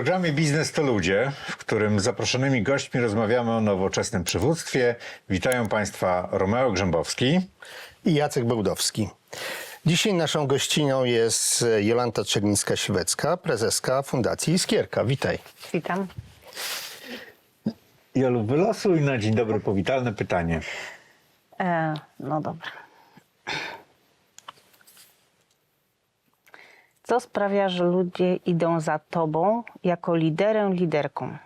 programie Biznes to Ludzie, w którym z zaproszonymi gośćmi rozmawiamy o nowoczesnym przywództwie. Witają Państwa Romeo Grzębowski. i Jacek Bełdowski. Dzisiaj naszą gościnią jest Jolanta Czernińska-Siwecka, prezeska Fundacji Iskierka. Witaj. Witam. Jolu, wylosuj na dzień dobry powitalne pytanie. E, no dobra. Co sprawia, że ludzie idą za tobą jako liderem, liderką?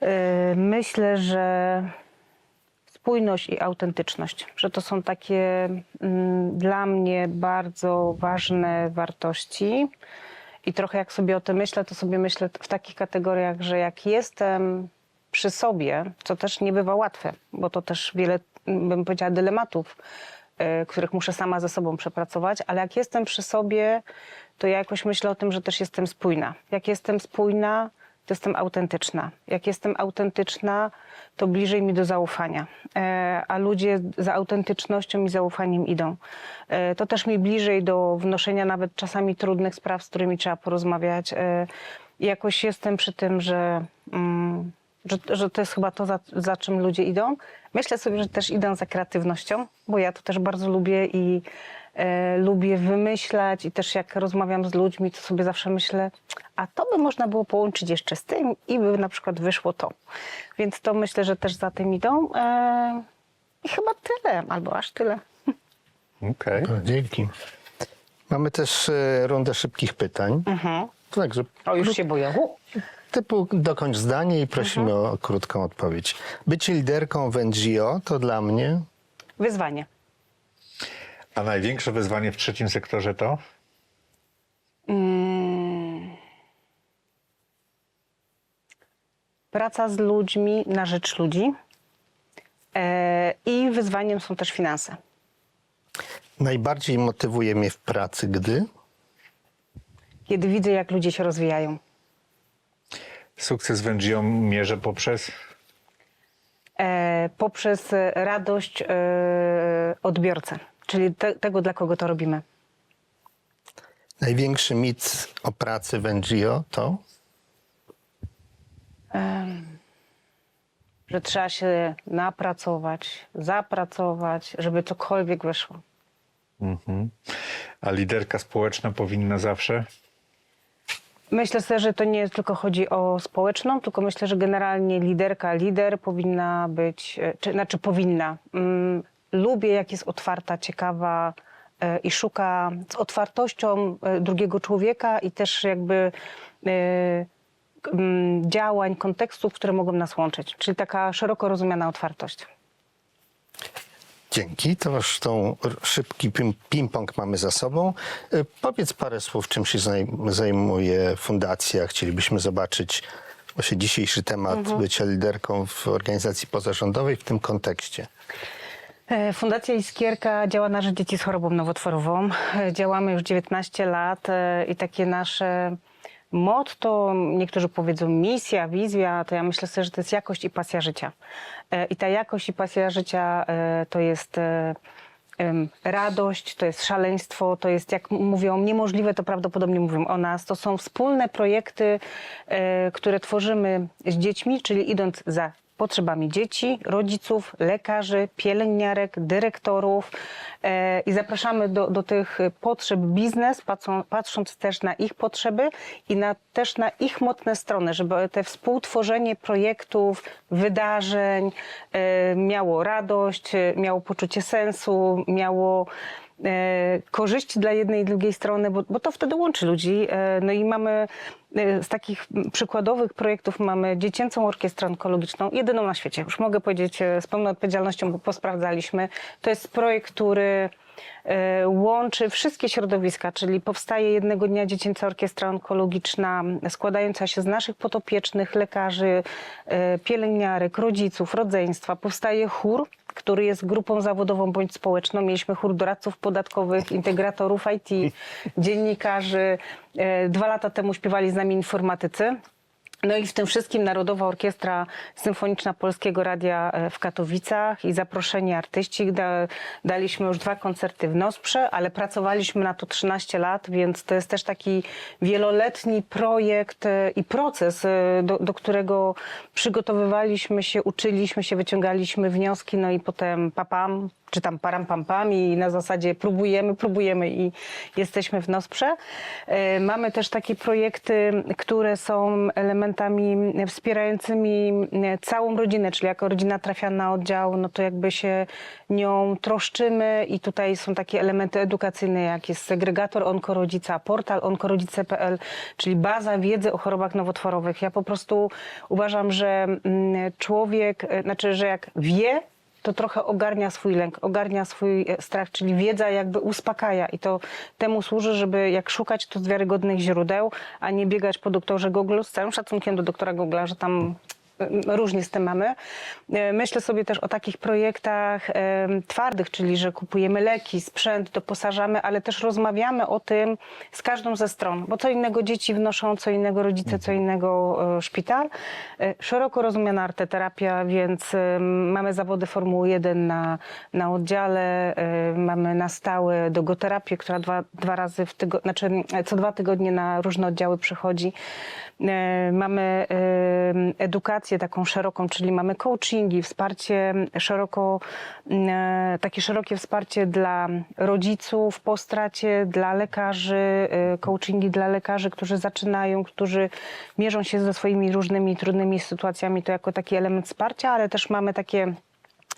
E, myślę, że spójność i autentyczność, że to są takie mm, dla mnie bardzo ważne wartości. I trochę jak sobie o tym myślę, to sobie myślę w takich kategoriach, że jak jestem przy sobie, co też nie bywa łatwe, bo to też wiele, mm, bym powiedziała, dylematów, których muszę sama ze sobą przepracować, ale jak jestem przy sobie, to ja jakoś myślę o tym, że też jestem spójna. Jak jestem spójna, to jestem autentyczna. Jak jestem autentyczna, to bliżej mi do zaufania. E, A ludzie za autentycznością i zaufaniem idą. E, To też mi bliżej do wnoszenia nawet czasami trudnych spraw, z którymi trzeba porozmawiać. E, jakoś jestem przy tym, że, mm, że, że to jest chyba to, za, za czym ludzie idą. Myślę sobie, że też idą za kreatywnością, bo ja to też bardzo lubię i e, lubię wymyślać i też jak rozmawiam z ludźmi, to sobie zawsze myślę, a to by można było połączyć jeszcze z tym i by na przykład wyszło to. Więc to myślę, że też za tym idą. E, I chyba tyle, albo aż tyle. Okej. Dzięki. Mamy też e, rundę szybkich pytań. Także O, już się boję. U. typu dokończ zdanie i prosimy o krótką odpowiedź. Być liderką w NGO to dla mnie Wyzwanie. A największe wyzwanie w trzecim sektorze to? Praca z ludźmi na rzecz ludzi. E, I wyzwaniem są też finanse. najbardziej motywuje mnie w pracy, gdy Kiedy widzę, jak ludzie się rozwijają. Sukces w NGO mierzę poprzez e, poprzez e, radość e, odbiorcę, czyli te, tego, dla kogo to robimy. największy mit o pracy w NGO to Że trzeba się napracować, zapracować, żeby cokolwiek wyszło. A liderka społeczna powinna zawsze? Myślę sobie, że to nie tylko chodzi o społeczną, tylko myślę, że generalnie liderka, lider powinna być, e, czy, znaczy powinna. Mm, lubię, jak jest otwarta, ciekawa e, i szuka z otwartością e, drugiego człowieka i też jakby e, k- mm, działań, kontekstów, które mogą nas łączyć. Czyli taka szeroko rozumiana otwartość. Dzięki, to już tą r- szybki ping-pong mamy za sobą. Y, Powiedz parę słów, czym się zaj- zajmuje fundacja. Chcielibyśmy zobaczyć właśnie dzisiejszy temat bycia liderką w organizacji pozarządowej w tym kontekście. E, Fundacja Iskierka działa na rzecz dzieci z chorobą nowotworową. E, Działamy już 19 lat e, i takie nasze motto, niektórzy powiedzą misja, wizja, to ja myślę sobie, że to jest jakość i pasja życia. E, I ta jakość i pasja życia e, to jest e, radość, to jest szaleństwo, to jest, jak mówią, niemożliwe, to prawdopodobnie mówią o nas. To są wspólne projekty, które tworzymy z dziećmi, czyli idąc za potrzebami dzieci, rodziców, lekarzy, pielęgniarek, dyrektorów e, i zapraszamy do, do tych potrzeb biznes, patrzą, patrząc też na ich potrzeby i na, też na ich mocne strony, żeby te współtworzenie projektów, wydarzeń e, miało radość, e, miało poczucie sensu, miało e, korzyści dla jednej i drugiej strony, bo, bo to wtedy łączy ludzi. E, no i mamy e, z takich przykładowych projektów mamy dziecięcą orkiestrę onkologiczną, jedyną na świecie. Już mogę powiedzieć z pełną odpowiedzialnością, bo posprawdzaliśmy. To jest projekt, który łączy wszystkie środowiska, czyli powstaje jednego dnia dziecięca orkiestra onkologiczna składająca się z naszych potopiecznych, lekarzy, pielęgniarek, rodziców, rodzeństwa. Powstaje chór, który jest grupą zawodową bądź społeczną. Mieliśmy chór doradców podatkowych, integratorów IT, dziennikarzy. E, Dwa lata temu śpiewali z nami informatycy. No i w tym wszystkim Narodowa Orkiestra Symfoniczna Polskiego Radia e, w Katowicach i zaproszeni artyści. Da, daliśmy już dwa koncerty w Nosprze, ale pracowaliśmy na to 13 lat, więc to jest też taki wieloletni projekt e, i proces, e, do, do którego przygotowywaliśmy się, uczyliśmy się, wyciągaliśmy wnioski, no i potem papam, czy tam param pam pam i na zasadzie próbujemy, próbujemy i jesteśmy w Nosprze. Mamy też takie projekty, które są elementami wspierającymi e, całą rodzinę, czyli jako rodzina trafia na oddział, no to jakby się nią troszczymy i tutaj są takie elementy edukacyjne, jak jest segregator onkorodzica, portal onkorodzice.pl, czyli baza wiedzy o chorobach nowotworowych. Ja po prostu uważam, że mm, człowiek, e, znaczy, że jak wie, to trochę ogarnia swój lęk, ogarnia swój e, strach, czyli wiedza jakby uspokaja i to temu służy, żeby jak szukać to z wiarygodnych źródeł, a nie biegać po doktorze Google z całym szacunkiem do doktora Google'a, że tam różnie z tym mamy. E, Myślę sobie też o takich projektach e, twardych, czyli że kupujemy leki, sprzęt, doposażamy, ale też rozmawiamy o tym z każdą ze stron, bo co innego dzieci wnoszą, co innego rodzice, co innego e, szpital. Szeroko rozumiana arteterapia, więc mamy zawody Formuły 1 na, na oddziale, mamy na stałe dogoterapię, która dwa, dwa razy w tygodniu, znaczy co dwa tygodnie na różne oddziały przychodzi. E, Mamy edukację taką szeroką, czyli mamy coachingi, wsparcie szeroko, e, takie szerokie wsparcie dla rodziców po stracie, dla lekarzy, e, coachingi dla lekarzy, którzy zaczynają, którzy mierzą się ze swoimi różnymi trudnymi sytuacjami, to jako taki element wsparcia, ale też mamy takie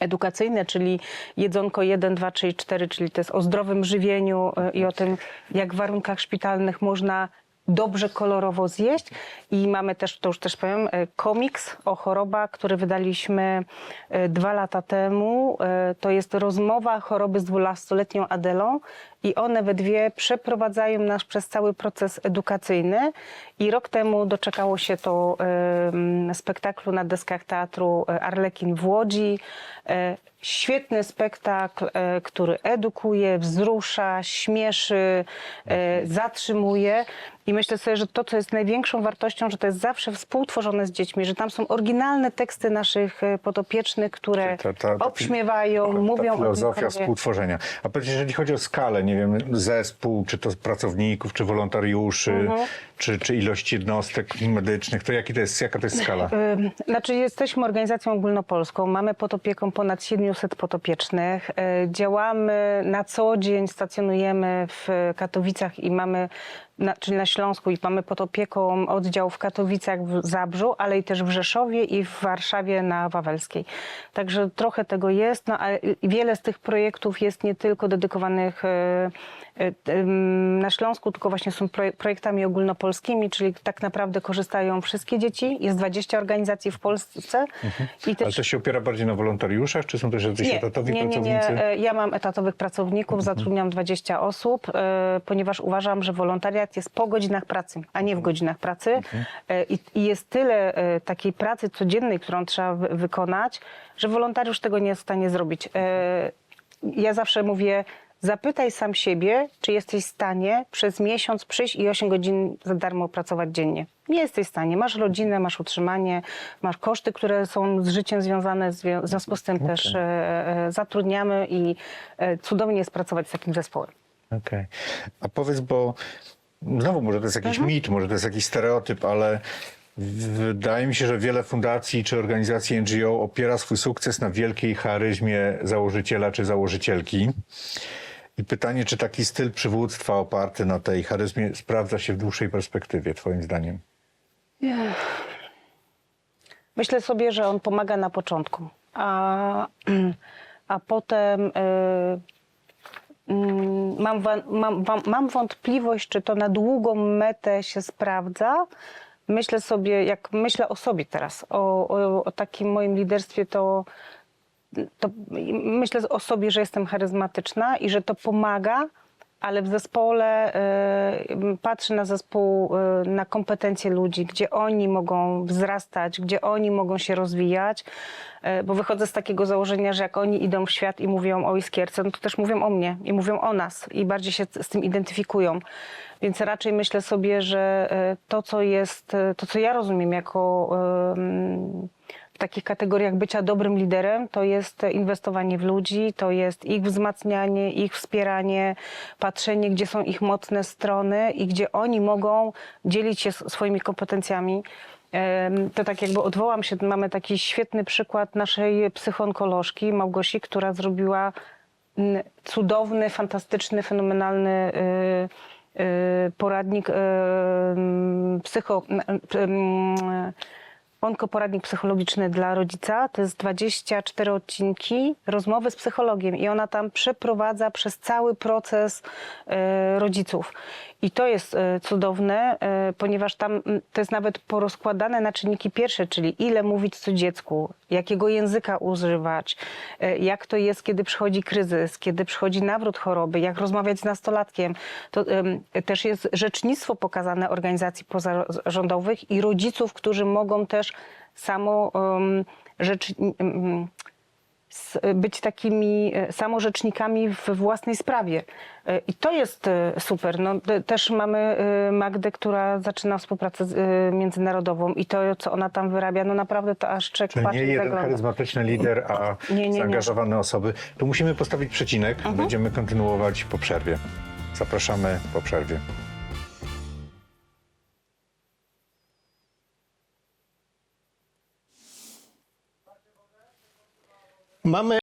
edukacyjne, czyli jedzonko 1, 2, 3 i 4, czyli to jest o zdrowym żywieniu i o tym, jak w warunkach szpitalnych można dobrze kolorowo zjeść i mamy też, to już też powiem, e, komiks o chorobach, który wydaliśmy e, dwa lata temu. E, To jest rozmowa choroby z 12-letnią Adelą i one we dwie przeprowadzają nas przez cały proces edukacyjny i rok temu doczekało się to spektaklu na deskach teatru Arlekin w Łodzi. Świetny spektakl, który edukuje, wzrusza, śmieszy, zatrzymuje. I myślę sobie, że to, co jest największą wartością, że to jest zawsze współtworzone z dziećmi, że tam są oryginalne teksty naszych e, podopiecznych, które Ta- ta- ta- obśmiewają, ta mówią o filozofia tym chorobie. współtworzenia. A powiedz, jeżeli chodzi o skalę, nie wiem, zespół, czy to pracowników, czy wolontariuszy, Mhm. czy, czy ilość jednostek medycznych, to, jaki to jest, jaka to jest skala? Znaczy jesteśmy organizacją ogólnopolską, mamy pod opieką ponad 700 podopiecznych. E, Działamy na co dzień, stacjonujemy w Katowicach i mamy, na, czyli na Śląsku i mamy pod opieką oddział w Katowicach, w Zabrzu, ale i też w Rzeszowie i w Warszawie na Wawelskiej. Także trochę tego jest, no ale wiele z tych projektów jest nie tylko dedykowanych e, na Śląsku, tylko właśnie są proje- projektami ogólnopolskimi, czyli tak naprawdę korzystają wszystkie dzieci. Jest 20 organizacji w Polsce. I Ale to się opiera bardziej na wolontariuszach, czy są też jacyś etatowi nie, nie, nie. pracownicy? E, Ja mam etatowych pracowników, zatrudniam 20 osób, e, ponieważ uważam, że wolontariat jest po godzinach pracy, a nie w godzinach pracy. E, I, I jest tyle takiej pracy codziennej, którą trzeba wy- wykonać, że wolontariusz tego nie jest w stanie zrobić. Ja zawsze mówię, zapytaj sam siebie, czy jesteś w stanie przez miesiąc przyjść i 8 godzin za darmo pracować dziennie. Nie jesteś w stanie. Masz rodzinę, masz utrzymanie, masz koszty, które są z życiem związane, w zwią- w związku z tym też e, e, zatrudniamy i e, cudownie jest pracować z takim zespołem. Okej. A powiedz, bo znowu może to jest jakiś Mhm. mit, może to jest jakiś stereotyp, ale wydaje mi się, że wiele fundacji czy organizacji NGO opiera swój sukces na wielkiej charyzmie założyciela czy założycielki. I pytanie, czy taki styl przywództwa oparty na tej charyzmie sprawdza się w dłuższej perspektywie, twoim zdaniem? Myślę sobie, że on pomaga na początku, a, a potem y, mm, mam, mam, mam wątpliwość, czy to na długą metę się sprawdza. Myślę sobie, jak myślę o sobie teraz, o, o, o takim moim liderstwie, to, to myślę o sobie, że jestem charyzmatyczna i że to pomaga, ale w zespole m, patrzę na zespół, e, na kompetencje ludzi, gdzie oni mogą wzrastać, gdzie oni mogą się rozwijać, e, bo wychodzę z takiego założenia, że jak oni idą w świat i mówią o iskierce, no to też mówią o mnie i mówią o nas i bardziej się z tym identyfikują. Więc raczej myślę sobie, że e, to, co jest, e, to, co ja rozumiem jako em, w takich kategoriach bycia dobrym liderem, to jest inwestowanie w ludzi, to jest ich wzmacnianie, ich wspieranie, patrzenie, gdzie są ich mocne strony i gdzie oni mogą dzielić się swoimi kompetencjami. To tak jakby odwołam się, mamy taki świetny przykład naszej psychonkolożki Małgosi, która zrobiła cudowny, fantastyczny, fenomenalny y, y, poradnik psycho... Onkoporadnik psychologiczny dla rodzica to jest 24 odcinki rozmowy z psychologiem i ona tam przeprowadza przez cały proces e, rodziców. I to jest e, cudowne, e, ponieważ tam to jest nawet porozkładane na czynniki pierwsze, czyli ile mówić co dziecku, jakiego języka używać, e, jak to jest, kiedy przychodzi kryzys, kiedy przychodzi nawrót choroby, jak rozmawiać z nastolatkiem. To też jest rzecznictwo pokazane organizacji pozarządowych i rodziców, którzy mogą też samo um, rzecz, um, być takimi e, samorzecznikami w własnej sprawie. E, I to jest e, super. No, te- też mamy Magdę, która zaczyna współpracę międzynarodową i to, co ona tam wyrabia, no naprawdę to aż czek Czyli nie jeden zagląda. charyzmatyczny lider, a Nie, nie, nie. zaangażowane osoby. Tu musimy postawić przecinek. Będziemy kontynuować po przerwie. Zapraszamy po przerwie. Mamy